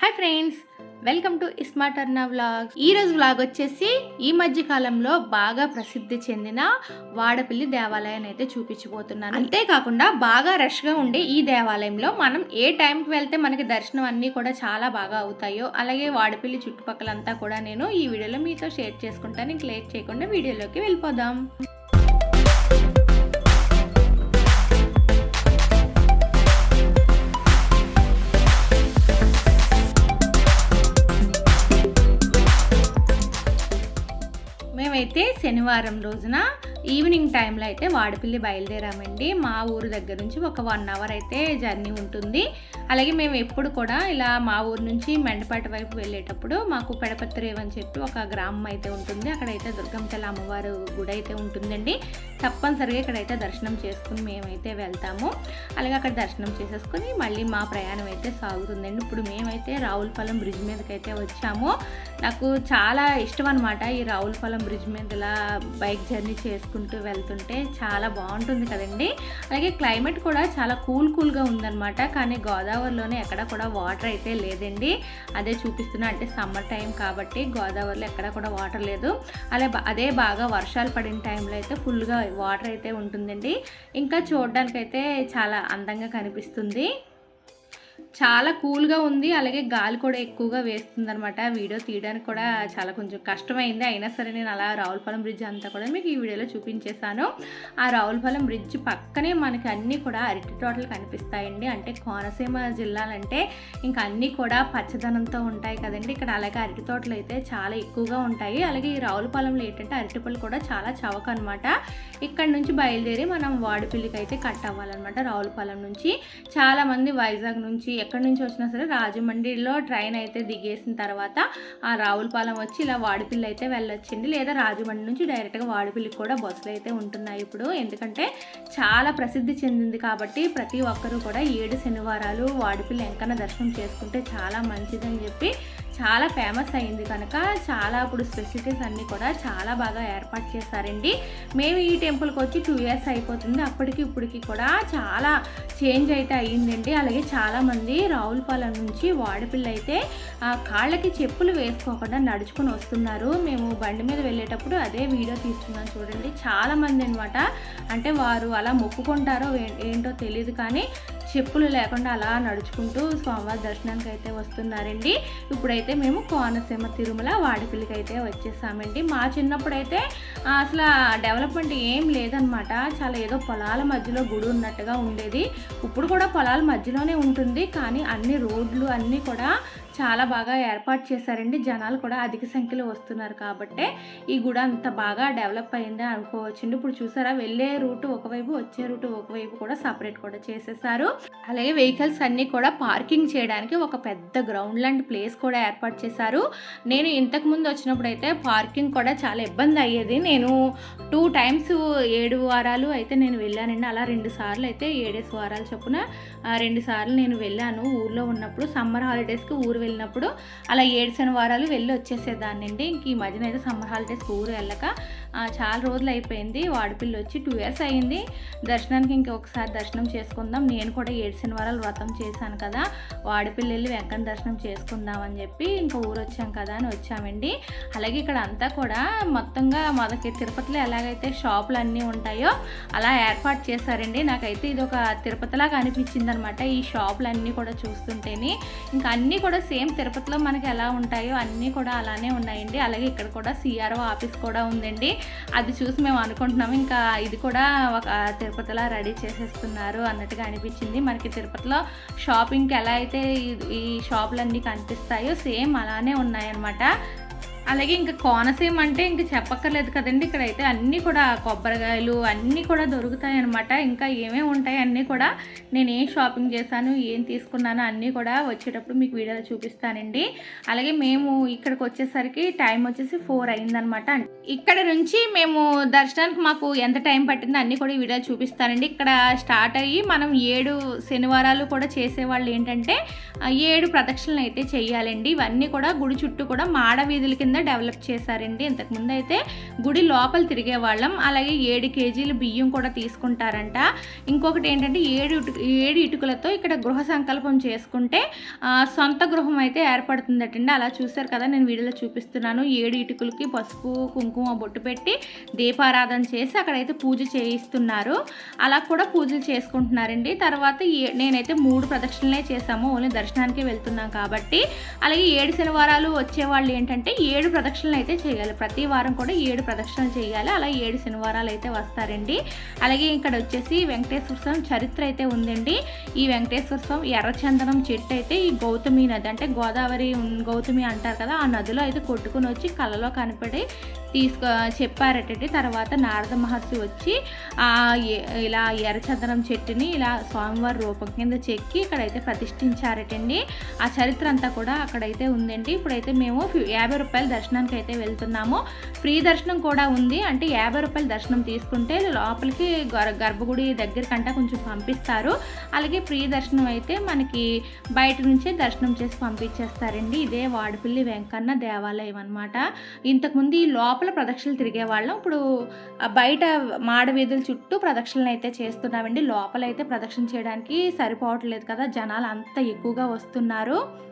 Hi friends welcome to iSmart Arna vlog ఈ రోజు vlog వచ్చేసి ఈ మధ్య కాలంలో బాగా ప్రసిద్ధి చెందిన వాడపల్లి దేవాలయాన్ని అయితే చూపించబోతున్నాను. అంతేకాకుండా బాగా రష్గా ఉండే ఈ దేవాలయంలో మనం ఏ టైంకి వెళ్తే మనకి దర్శనం అన్నీ కూడా చాలా బాగా అవుతాయో అలాగే వాడపల్లి చుట్టుపక్కలంతా కూడా నేను ఈ వీడియోలో మీతో షేర్ చేసుకుంటాను. ఇంక లేట్ చేయకుండా వీడియోలోకి వెళ్ళిపోదాం. మేమైతే శనివారం రోజున ఈవినింగ్ టైంలో అయితే వాడపల్లి బయలుదేరామండి. మా ఊరు దగ్గర నుంచి ఒక వన్ అవర్ అయితే జర్నీ ఉంటుంది. అలాగే మేము ఎప్పుడు కూడా ఇలా మా ఊరు నుంచి మెండపాటి వైపు వెళ్ళేటప్పుడు మాకు పెడపత్రేవ్ అని చెప్పి ఒక గ్రామం అయితే ఉంటుంది. అక్కడైతే దుర్గంతల అమ్మవారు గుడి అయితే ఉంటుందండి. తప్పనిసరిగా ఇక్కడైతే దర్శనం చేసుకుని మేమైతే వెళ్తాము. అలాగే అక్కడ దర్శనం చేసేసుకుని మళ్ళీ మా ప్రయాణం అయితే సాగుతుందండి. ఇప్పుడు మేమైతే రావులపాలెం బ్రిడ్జ్ మీదకైతే వచ్చాము. నాకు చాలా ఇష్టం అనమాట ఈ రావులపాలెం బ్రిడ్జ్ మీద ఇలా బైక్ జర్నీ చేసుకుంటూ వెళ్తుంటే చాలా బాగుంటుంది కదండి. అలాగే క్లైమేట్ కూడా చాలా కూల్ కూల్గా ఉందన్నమాట. కానీ గోదావరిలోనే ఎక్కడ కూడా వాటర్ అయితే లేదండి. అదే చూపిస్తున్నా అంటే సమ్మర్ టైం కాబట్టి గోదావరిలో ఎక్కడ కూడా వాటర్ లేదు. అలా అదే బాగా వర్షాలు పడిన టైంలో అయితే ఫుల్గా వాటర్ అయితే ఉంటుందండి. ఇంకా చూడడానికైతే చాలా అందంగా కనిపిస్తుంది. చాలా కూల్గా ఉంది. అలాగే గాలి కూడా ఎక్కువగా వేస్తుంది అనమాట వీడియో తీయడానికి కూడా చాలా కొంచెం కష్టమైంది. అయినా సరే నేను అలా రావులపాలెం బ్రిడ్జ్ అంతా కూడా మీకు ఈ వీడియోలో చూపించేశాను. ఆ రావులపాలెం బ్రిడ్జ్ పక్కనే మనకి అన్నీ కూడా అరటి తోటలు కనిపిస్తాయండి. అంటే కోనసీమ జిల్లాలంటే ఇంకా అన్నీ కూడా పచ్చదనంతో ఉంటాయి కదండి. ఇక్కడ అలాగే అరటి తోటలు అయితే చాలా ఎక్కువగా ఉంటాయి. అలాగే ఈ రావులపాలెంలో ఏంటంటే అరటిపళ్ళు కూడా చాలా చవక అనమాట ఇక్కడ నుంచి బయలుదేరి మనం వాడిపల్లికి అయితే కట్ అవ్వాలన్నమాట రావులపాలెం నుంచి. చాలామంది వైజాగ్ నుంచి ఎక్కడి నుంచి వచ్చినా సరే రాజమండ్రిలో ట్రైన్ అయితే దిగేసిన తర్వాత ఆ రావులపాలెం వచ్చి ఇలా వాడిపిల్లి అయితే వెళ్ళొచ్చండి లేదా రాజమండ్రి నుంచి డైరెక్ట్గా వాడిపిల్లికి కూడా బస్సులు అయితే ఉంటున్నాయి ఇప్పుడు. ఎందుకంటే చాలా ప్రసిద్ధి చెందింది కాబట్టి ప్రతి ఒక్కరూ కూడా ఏడు శనివారాలు వాడిపిల్లి ఎంకన్న దర్శనం చేసుకుంటే చాలా మంచిదని చెప్పి చాలా ఫేమస్ అయింది కనుక చాలా ఇప్పుడు ఫెసిలిటీస్ అన్నీ కూడా చాలా బాగా ఏర్పాటు చేశారండి. మేము ఈ టెంపుల్కి వచ్చి టూ ఇయర్స్ అయిపోతుంది. అప్పటికి ఇప్పటికి కూడా చాలా చేంజ్ అయితే అయ్యిందండి. అలాగే చాలామంది రావులపాలెం నుంచి వాడపిల్ల అయితే ఆ, కాళ్ళకి చెప్పులు వేసుకోకుండా నడుచుకొని వస్తున్నారు. మేము బండి మీద వెళ్ళేటప్పుడు అదే వీడియో తీస్తున్నాం చూడండి. చాలామంది అనమాట అంటే వారు అలా మొక్కుకుంటారో ఏ- ఏంటో తెలియదు కానీ చెప్పులు లేకుండా అలా నడుచుకుంటూ స్వామివారి దర్శనానికి అయితే వస్తున్నారండి. ఇప్పుడైతే మేము కోనసీమ తిరుమల వాడిపల్లికి అయితే వచ్చేసామండి. మా చిన్నప్పుడైతే అసలు డెవలప్మెంట్ ఏం లేదనమాట చాలా ఏదో పొలాల మధ్యలో గుడి ఉన్నట్టుగా ఉండేది. ఇప్పుడు కూడా పొలాల మధ్యలోనే ఉంటుంది. కానీ అన్ని రోడ్లు అన్నీ కూడా చాలా బాగా ఏర్పాటు చేశారండి. జనాలు కూడా అధిక సంఖ్యలో వస్తున్నారు కాబట్టే ఈ గుడి అంత బాగా డెవలప్ అయింది అనుకోవచ్చండి. ఇప్పుడు చూసారా వెళ్ళే రూట్ ఒకవైపు వచ్చే రూట్ ఒకవైపు కూడా సపరేట్ కూడా చేసేసారు. అలాగే వెహికల్స్ అన్నీ కూడా పార్కింగ్ చేయడానికి ఒక పెద్ద గ్రౌండ్ లాంటి ప్లేస్ కూడా ఏర్పాటు చేశారు. నేను ఇంతకు ముందు వచ్చినప్పుడు అయితే పార్కింగ్ కూడా చాలా ఇబ్బంది అయ్యేది. నేను టూ టైమ్స్ ఏడు వారాలు అయితే నేను వెళ్ళానండి. అలా రెండు సార్లు అయితే ఏడేసి వారాలు చొప్పున రెండు సార్లు నేను వెళ్ళాను. ఊర్లో ఉన్నప్పుడు సమ్మర్ హాలిడేస్కి ఊరు వెళ్ళినప్పుడు అలా ఏడు శనివారాలు వెళ్ళి వచ్చేసేదాన్ని అండి ఇంక ఈ మధ్యన అయితే సమ్మర్ హాలిడేస్ ఊరు వెళ్ళక చాలా రోజులు అయిపోయింది. వాడిపిల్లి వచ్చి టూ ఇయర్స్ అయింది దర్శనానికి ఇంకొకసారి దర్శనం చేసుకుందాం. నేను కూడా ఏడు శనివారాలు వ్రతం చేశాను కదా. వాడిపిల్లి వెళ్ళి వెంకట దర్శనం చేసుకుందాం అని చెప్పి ఇంకా ఊరు వచ్చాం కదా అని వచ్చామండి. అలాగే ఇక్కడ అంతా కూడా మొత్తంగా మనకి తిరుపతిలో ఎలాగైతే షాపులు అన్నీ ఉంటాయో అలా ఏర్పాటు చేశారండి. నాకైతే ఇది ఒక తిరుపతిలాగా అనిపించింది అనమాట ఈ షాపులు అన్నీ కూడా చూస్తుంటేనే. ఇంకా అన్నీ కూడా సేమ్ తిరుపతిలో మనకి ఎలా ఉంటాయో అన్నీ కూడా అలానే ఉన్నాయండి. అలాగే ఇక్కడ కూడా సిఆర్ఓ ఆఫీస్ కూడా ఉందండి. అది చూసి మేము అనుకుంటున్నాము. ఇంకా ఇది కూడా ఒక తిరుపతిలా రెడీ చేసేస్తున్నారు అన్నట్టుగా అనిపించింది. మనకి తిరుపతిలో షాపింగ్కి ఎలా అయితే ఈ- షాపులన్నీ కనిపిస్తాయో సేమ్ అలానే ఉన్నాయన్నమాట. అలాగే ఇంకా కోనసీమ అంటే ఇంకా చెప్పక్కర్లేదు కదండి. ఇక్కడ అయితే అన్నీ కూడా కొబ్బరికాయలు అన్నీ కూడా దొరుకుతాయి అనమాట ఇంకా ఏమేమి ఉంటాయి అన్నీ కూడా నేను ఏం షాపింగ్ చేశాను ఏం తీసుకున్నాను అన్నీ కూడా వచ్చేటప్పుడు మీకు వీడియోలో చూపిస్తానండి. అలాగే మేము ఇక్కడికి వచ్చేసరికి టైం వచ్చేసి ఫోర్ అయిందనమాట ఇక్కడ నుంచి మేము దర్శనానికి మాకు ఎంత టైం పట్టిందో అన్నీ కూడా ఈ వీడియోలో చూపిస్తానండి. ఇక్కడ స్టార్ట్ అయ్యి మనం ఏడు శనివారాలు కూడా చేసేవాళ్ళు ఏంటంటే ఏడు ప్రదక్షిణలు అయితే చేయాలండి. ఇవన్నీ కూడా గుడి చుట్టూ కూడా మాడ వీధుల కింద డెవలప్ చేశారండి. ఇంతకుముందు అయితే గుడి లోపల తిరిగే వాళ్ళం అలాగే ఏడు కేజీలు బియ్యం కూడా తీసుకుంటారంట. ఇంకొకటి ఏంటంటే ఏడు ఇటు- ఏడు ఇటుకలతో ఇక్కడ గృహ సంకల్పం చేసుకుంటే సొంత గృహం అయితే ఏర్పడుతుందటండి. అలా చూశారు కదా నేను వీడియోలో చూపిస్తున్నాను. ఏడు ఇటుకలకి పసుపు కుంకుమ బొట్టు పెట్టి దీపారాధన చేసి అక్కడైతే పూజ చేయిస్తున్నారు. అలా కూడా పూజలు చేసుకుంటున్నారండి. తర్వాత ఏ- నేనైతే మూడు ప్రదక్షిణలే చేశాము. ఓన్లీ దర్శనానికి వెళ్తున్నాం కాబట్టి. అలాగే ఏడు శనివారాలు వచ్చే వాళ్ళు ఏంటంటే ఏడు ప్రదక్షిణలు అయితే చేయాలి. ప్రతి వారం కూడా ఏడు ప్రదక్షిణలు చేయాలి. అలా ఏడు శనివారాలు అయితే వస్తారండి. అలాగే ఇక్కడ వచ్చేసి వెంకటేశ్వర స్వామి చరిత్ర అయితే ఉందండి. ఈ వెంకటేశ్వర స్వామి ఎర్రచందనం చెట్టు అయితే ఈ గౌతమి నది అంటే గోదావరి గౌతమి అంటారు కదా ఆ నదిలో అయితే కొట్టుకుని వచ్చి కళ్ళలో కనపడి తీసుకు చెప్పారటండి. తర్వాత నారద మహర్షి వచ్చి ఆ ఎ- ఇలా ఎర్రచందనం చెట్టుని ఇలా స్వామివారి రూపం కింద చెక్కి ఇక్కడైతే ప్రతిష్ఠించారటండి. ఆ చరిత్ర అంతా కూడా అక్కడైతే ఉందండి. ఇప్పుడైతే మేము యాభై రూపాయలు దర్శనానికి అయితే వెళ్తున్నాము. ఫ్రీ దర్శనం కూడా ఉంది. అంటే యాభై రూపాయల దర్శనం తీసుకుంటే లోపలికి గర్- గర్భగుడి దగ్గరికంటే కొంచెం పంపిస్తారు. అలాగే ఫ్రీ దర్శనం అయితే మనకి బయట నుంచే దర్శనం చేసి పంపించేస్తారండి. ఇదే వాడపల్లి వెంకన్న దేవాలయం అనమాట ఇంతకుముందు ఈ లోపల ప్రదక్షిణలు తిరిగే వాళ్ళం ఇప్పుడు బయట మాడ వీధుల చుట్టూ ప్రదక్షిణలు అయితే చేస్తున్నామండి. లోపల అయితే ప్రదక్షిణ చేయడానికి సరిపోవట్లేదు కదా. జనాలు అంత ఎక్కువగా వస్తున్నారు.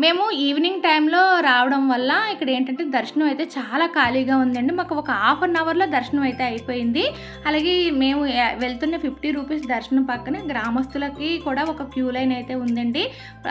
మేము ఈవినింగ్ టైంలో రావడం వల్ల ఇక్కడ ఏంటంటే దర్శనం అయితే చాలా ఖాళీగా ఉందండి. మాకు ఒక హాఫ్ అన్ అవర్లో దర్శనం అయితే అయిపోయింది. అలాగే మేము వెళ్తున్న ఫిఫ్టీ రూపీస్ దర్శనం పక్కన గ్రామస్తులకి కూడా ఒక క్యూ లైన్ అయితే ఉందండి.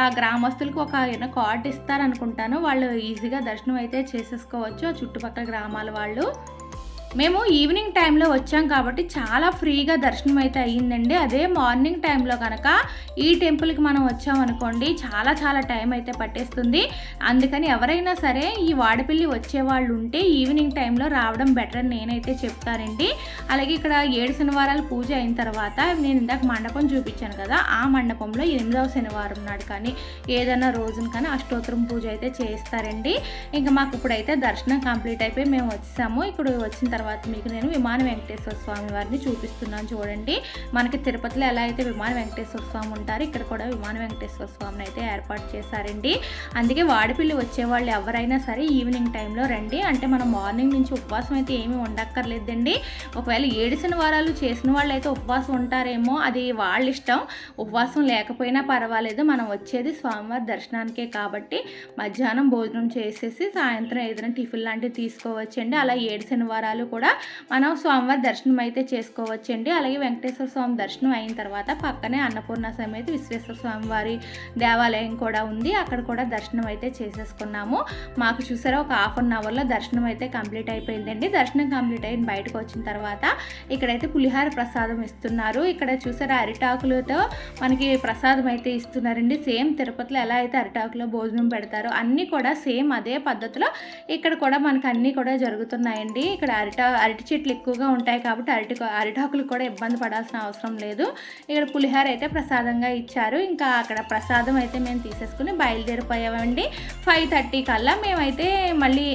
ఆ గ్రామస్తులకు ఒక ఏమైనా కార్డు ఇస్తారనుకుంటాను. వాళ్ళు ఈజీగా దర్శనం అయితే చేసేసుకోవచ్చు ఆ చుట్టుపక్కల గ్రామాల వాళ్ళు. మేము ఈవినింగ్ టైంలో వచ్చాం కాబట్టి చాలా ఫ్రీగా దర్శనం అయితే అయ్యిందండి. అదే మార్నింగ్ టైంలో కనుక ఈ టెంపుల్కి మనం వచ్చామనుకోండి చాలా చాలా టైం అయితే పట్టేస్తుంది. అందుకని ఎవరైనా సరే ఈ వాడపల్లి వచ్చే వాళ్ళు ఉంటే ఈవినింగ్ టైంలో రావడం బెటర్ అని నేనైతే చెప్తానండి. అలాగే ఇక్కడ ఏడు శనివారాలు పూజ అయిన తర్వాత నేను ఇందాక మండపం చూపించాను కదా ఆ మండపంలో ఎనిమిదవ శనివారం నాడు కానీ ఏదైనా రోజున కానీ అష్టోత్తరం పూజ అయితే చేస్తారండి. ఇంకా మాకు ఇప్పుడైతే దర్శనం కంప్లీట్ అయిపోయి మేము వచ్చాము ఇప్పుడు వచ్చిన తర్వాత తర్వాత మీకు నేను విమాన వెంకటేశ్వర స్వామి వారిని చూపిస్తున్నాను చూడండి. మనకి తిరుపతిలో ఎలా అయితే విమాన వెంకటేశ్వర స్వామి ఉంటారో ఇక్కడ కూడా విమాన వెంకటేశ్వర స్వామిని అయితే ఏర్పాటు చేశారండి. అందుకే వాడిపిల్లి వచ్చేవాళ్ళు ఎవరైనా సరే ఈవినింగ్ టైంలో రండి. అంటే మనం మార్నింగ్ నుంచి ఉపవాసం అయితే ఏమీ ఉండక్కర్లేదండి. ఒకవేళ ఏడిసిన వారాలు చేసిన వాళ్ళు అయితే ఉపవాసం ఉంటారేమో అది వాళ్ళ ఇష్టం. ఉపవాసం లేకపోయినా పర్వాలేదు. మనం వచ్చేది స్వామివారి దర్శనానికే కాబట్టి మధ్యాహ్నం భోజనం చేసేసి సాయంత్రం ఏదైనా టిఫిన్ లాంటివి తీసుకోవచ్చండి. అలా ఏడు శనివారాలు కూడా మనం స్వామివారి దర్శనం అయితే చేసుకోవచ్చండి. అలాగే వెంకటేశ్వర స్వామి దర్శనం అయిన తర్వాత పక్కనే అన్నపూర్ణ సమేత విశ్వేశ్వర స్వామి వారి దేవాలయం కూడా ఉంది. అక్కడ కూడా దర్శనం అయితే చేసేసుకున్నాము. మాకు చూసారా ఒక హాఫ్ అన్ అవర్లో దర్శనం అయితే కంప్లీట్ అయిపోయిందండి. దర్శనం కంప్లీట్ అయిన బయటకు వచ్చిన తర్వాత ఇక్కడైతే పులిహార ప్రసాదం ఇస్తున్నారు. ఇక్కడ చూసారా అరిటాకులతో మనకి ప్రసాదం అయితే ఇస్తున్నారండి. సేమ్ తిరుపతిలో ఎలా అయితే అరిటాకులో భోజనం పెడతారో అన్నీ కూడా సేమ్ అదే పద్ధతిలో ఇక్కడ కూడా మనకి అన్నీ కూడా జరుగుతున్నాయండి. ఇక్కడ అరిటా అరటి చెట్లు ఎక్కువగా ఉంటాయి కాబట్టి అరటి అరిటాకులు కూడా ఇబ్బంది పడాల్సిన అవసరం లేదు. ఇక్కడ పులిహార అయితే ప్రసాదంగా ఇచ్చారు. ఇంకా అక్కడ ప్రసాదం అయితే మేము తీసేసుకుని బయలుదేరిపోయామండి. ఫైవ్ థర్టీ కల్లా మేమైతే మళ్ళీ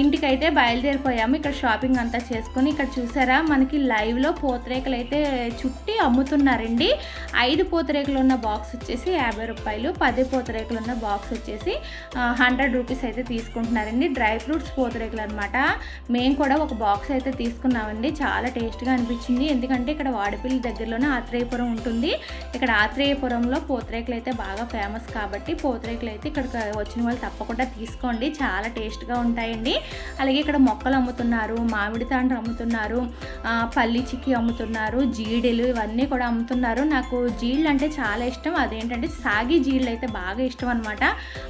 ఇంటికైతే బయలుదేరిపోయాము. ఇక్కడ షాపింగ్ అంతా చేసుకుని ఇక్కడ చూసారా? మనకి లైవ్లో పూతరేకలు అయితే చుట్టి అమ్ముతున్నారండి. ఐదు పూతరేకులు ఉన్న బాక్స్ వచ్చేసి యాభై రూపాయలు పది పూతరేకులు ఉన్న బాక్స్ వచ్చేసి హండ్రెడ్ రూపీస్ అయితే తీసుకుంటున్నారండి. డ్రై ఫ్రూట్స్ పూతరేకులు అనమాట మేము కూడా ఒక బాక్స్ అయితే తీసుకున్నామండి. చాలా టేస్ట్గా అనిపించింది. ఎందుకంటే ఇక్కడ వాడపల్లి దగ్గరలోనే ఆత్రేయపురం ఉంటుంది. ఇక్కడ ఆత్రేయపురంలో పోతరేకులు అయితే బాగా ఫేమస్ కాబట్టి పోతరేకులు అయితే ఇక్కడ వచ్చిన వాళ్ళు తప్పకుండా తీసుకోండి. చాలా టేస్ట్గా ఉంటాయండి. అలాగే ఇక్కడ మొక్కలు అమ్ముతున్నారు మామిడి తాండ్రు అమ్ముతున్నారు పల్లి చిక్కి అమ్ముతున్నారు జీడెలు ఇవన్నీ కూడా అమ్ముతున్నారు. నాకు జీళ్ళు అంటే చాలా ఇష్టం. అదేంటంటే సాగి జీళ్ళు అయితే బాగా ఇష్టం అనమాట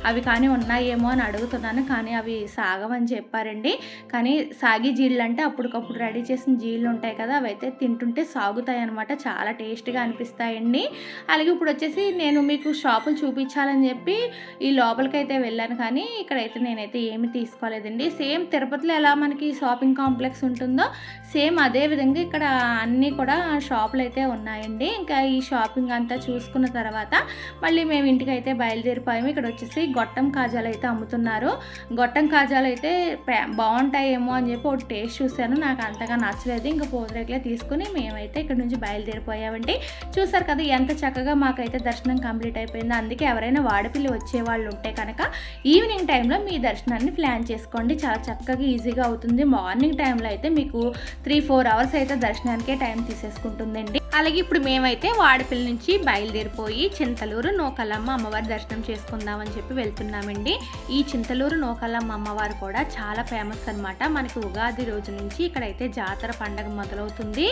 అవి కానీ ఉన్నాయేమో అని అడుగుతున్నాను. కానీ అవి సాగవని చెప్పారండి. కానీ సాగి జీళ్ళు అంటే అప్పటికప్పుడు రెడీ చేసిన జీళ్ళు ఉంటాయి కదా అవి అయితే తింటుంటే సాగుతాయి అనమాట చాలా టేస్ట్గా అనిపిస్తాయండి. అలాగే ఇప్పుడు వచ్చేసి నేను మీకు షాపులు చూపించాలని చెప్పి ఈ లోపలికైతే వెళ్ళాను. కానీ ఇక్కడైతే నేనైతే ఏమి తీసుకోలేదండి. సేమ్ తిరుపతిలో ఎలా మనకి షాపింగ్ కాంప్లెక్స్ ఉంటుందో సేమ్ అదే విధంగా ఇక్కడ అన్నీ కూడా షాపులు అయితే ఉన్నాయండి. ఇంకా ఈ షాపింగ్ అంతా చూసుకున్న తర్వాత మళ్ళీ మేము ఇంటికి అయితే బయలుదేరిపోయాము. ఇక్కడ వచ్చేసి గొట్టం కాజాలు అయితే అమ్ముతున్నారు. గొట్టం కాజాలు అయితే బాగుంటాయేమో అని చెప్పి ఒక టేస్ట్ చూశాను. నాకు అంతగా నచ్చలేదు. ఇంకా పూతరేకులే తీసుకుని మేమైతే ఇక్కడ నుంచి బయలుదేరిపోయామండి. చూసారు కదా ఎంత చక్కగా మాకైతే దర్శనం కంప్లీట్ అయిపోయింది. అందుకే ఎవరైనా వాడపిల్లి వచ్చే వాళ్ళు ఉంటే కనుక ఈవినింగ్ టైంలో మీ దర్శనాన్ని ప్లాన్ చేసుకోండి. చాలా చక్కగా ఈజీగా అవుతుంది. మార్నింగ్ టైంలో అయితే మీకు త్రీ ఫోర్ అవర్స్ అయితే దర్శనానికే టైం తీసేసుకుంటుందండి. అలాగే ఇప్పుడు మేమైతే వాడపల్లి నుంచి బయలుదేరిపోయి చింతలూరు నోకలమ్మ అమ్మవారి దర్శనం చేసుకుందామని చెప్పి వెళ్తున్నామండి. ఈ చింతలూరు నోకలమ్మ అమ్మవారు కూడా చాలా ఫేమస్ అన్నమాట. మనకి ఉగాది రోజు నుంచి ఇక్కడైతే జాతర పండగ మొదలవుతుంది.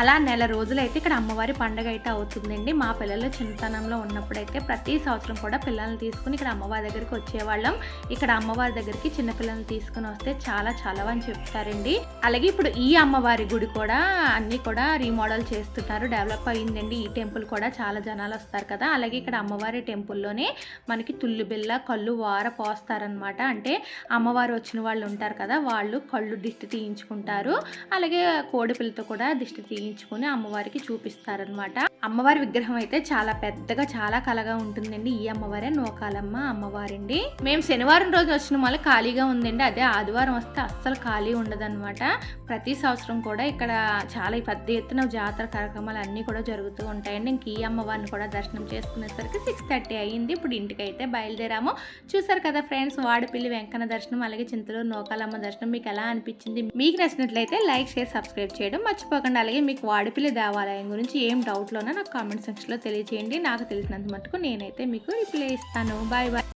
అలా నెల రోజులైతే ఇక్కడ అమ్మవారి పండగ అయితే అవుతుందండి. మా పిల్లలు చిన్నతనంలో ఉన్నప్పుడైతే ప్రతి సంవత్సరం కూడా పిల్లల్ని తీసుకుని ఇక్కడ అమ్మవారి దగ్గరికి వచ్చేవాళ్ళం. ఇక్కడ అమ్మవారి దగ్గరికి చిన్న పిల్లల్ని తీసుకుని వస్తే చాలా చలవని చెప్తారండి. అలాగే ఇప్పుడు ఈ అమ్మవారి గుడి కూడా అన్నీ కూడా రీమోడల్ చేస్తున్నారు. డెవలప్ అయ్యిందండి ఈ టెంపుల్ కూడా చాలా జనాలు వస్తారు కదా. అలాగే ఇక్కడ అమ్మవారి టెంపుల్లోనే మనకి తుల్లు బిల్ల కళ్ళు వార పోస్తారనమాట అంటే అమ్మవారు వచ్చిన వాళ్ళు ఉంటారు కదా వాళ్ళు కళ్ళు దిష్టి తీయించుకుంటారు. అలాగే కోడిపిల్లతో కూడా దిష్టి తీయించుకొని అమ్మవారికి చూపిస్తారనమాట అమ్మవారి విగ్రహం అయితే చాలా పెద్దగా చాలా కలగా ఉంటుందండి. ఈ అమ్మవారే నోకాలమ్మ అమ్మవారండి. మేము శనివారం రోజు వచ్చిన మళ్ళీ ఖాళీగా ఉందండి. అదే ఆదివారం వస్తే అస్సలు ఖాళీ ఉండదన్నమాట. ప్రతి సంవత్సరం కూడా ఇక్కడ చాలా పెద్ద ఎత్తున జాతర కార్యక్రమాలు అన్నీ కూడా జరుగుతూ ఉంటాయండి. ఇంక ఈ అమ్మవారిని కూడా దర్శనం చేసుకునేసరికి సిక్స్ థర్టీ అయ్యింది. ఇప్పుడు ఇంటికి అయితే బయలుదేరాము. చూసారు కదా ఫ్రెండ్స్ వాడిపిల్లి వెంకన్న దర్శనం అలాగే చింతలూరు నోకాలమ్మ దర్శనం మీకు ఎలా అనిపించింది? మీకు నచ్చినట్లయితే లైక్ షేర్ సబ్స్క్రైబ్ చేయడం మర్చిపోకండి. అలాగే మీకు వాడిపిల్లి దేవాలయం గురించి ఏం డౌట్లో నాకు కామెంట్ సెక్షన్లో తెలియజేయండి నాకు తెలిసినంత మటుకు నేనైతే మీకు రిప్లై ఇస్తాను. Bye bye.